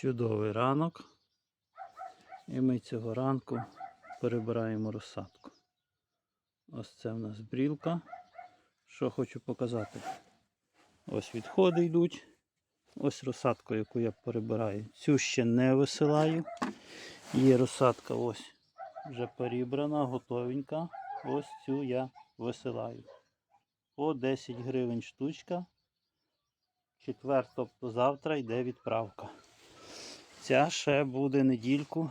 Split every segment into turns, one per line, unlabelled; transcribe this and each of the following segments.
Чудовий ранок. І ми цього ранку перебираємо розсадку. Ось це в нас брілка. Що хочу показати. Ось відходи йдуть. Ось розсадку, яку я перебираю. Цю ще не висилаю. Є розсадка ось вже перебрана, готовенька. Ось цю я висилаю. По 10 гривень штучка. Четвер, тобто завтра йде відправка. Ця ще буде недільку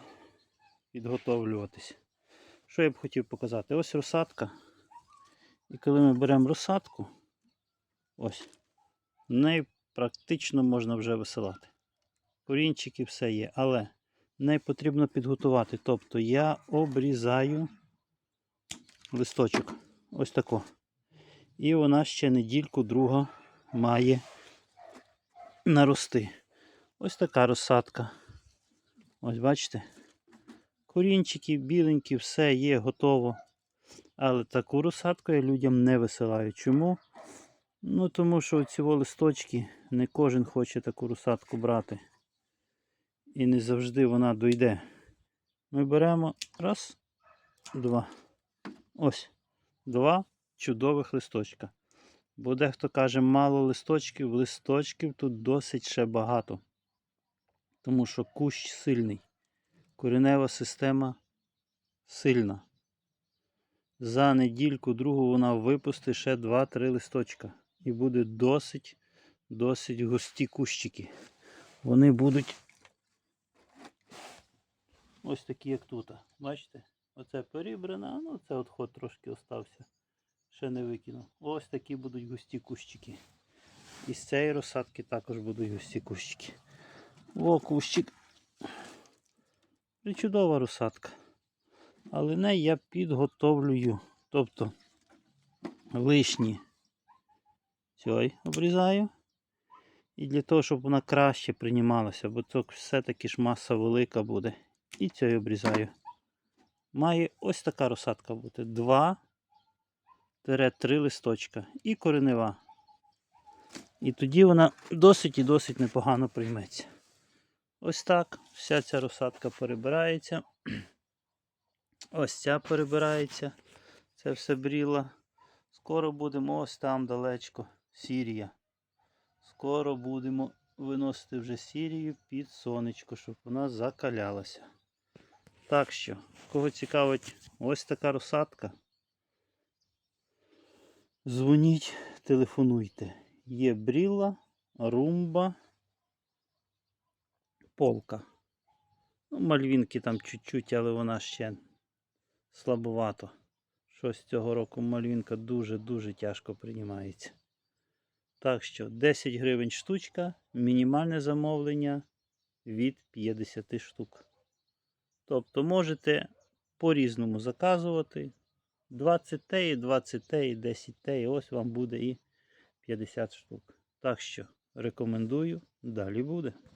підготовлюватись. Що я б хотів показати? Ось розсадка. І коли ми беремо розсадку, ось, в неї практично можна вже висилати. Корінчики все є, але неї потрібно підготувати. Тобто я обрізаю листочок. Ось тако. І вона ще недільку друга має нарости. Ось така розсадка. Ось бачите. Корінчики, біленькі, все є, готово. Але таку розсадку я людям не висилаю. Чому? Ну, тому що ці листочки не кожен хоче таку розсадку брати. І не завжди вона дойде. Ми беремо раз, два. Ось. Два чудових листочка. Бо дехто каже, мало листочків, листочків тут досить ще багато. Тому що кущ сильний. Коренева система сильна. За недільку другу вона випустить ще 2-3 листочка. І буде досить, досить густі кущики. Вони будуть ось такі, як тут. Бачите? Оце перебрано, ну це отход трошки остався. Ще не викинув. Ось такі будуть густі кущики. І з цієї розсадки також будуть густі кущики. О, кущик. Чудова розсадка. Але не я підготовлюю. Тобто лишні цей обрізаю. І для того, щоб вона краще приймалася, бо це все-таки ж маса велика буде. І цей обрізаю. Має ось така розсадка бути. 2-3 листочка і коренева. І тоді вона досить і досить непогано прийметься. Ось так. Вся ця розсадка перебирається. Ось ця перебирається. Це все бріла. Скоро будемо ось там далечко. Сірія. Скоро будемо виносити вже сірію під сонечко, щоб вона закалялася. Так що, кого цікавить ось така розсадка. Дзвоніть, телефонуйте. Є бріла, румба, полка. Ну, мальвінки там чуть-чуть, але вона ще слабовато. Щось цього року мальвінка дуже-дуже тяжко приймається. Так що 10 гривень штучка, мінімальне замовлення від 50 штук. Тобто можете по-різному заказувати. 20 тей, 20 тей, 10 тей, ось вам буде і 50 штук. Так що рекомендую, далі буде.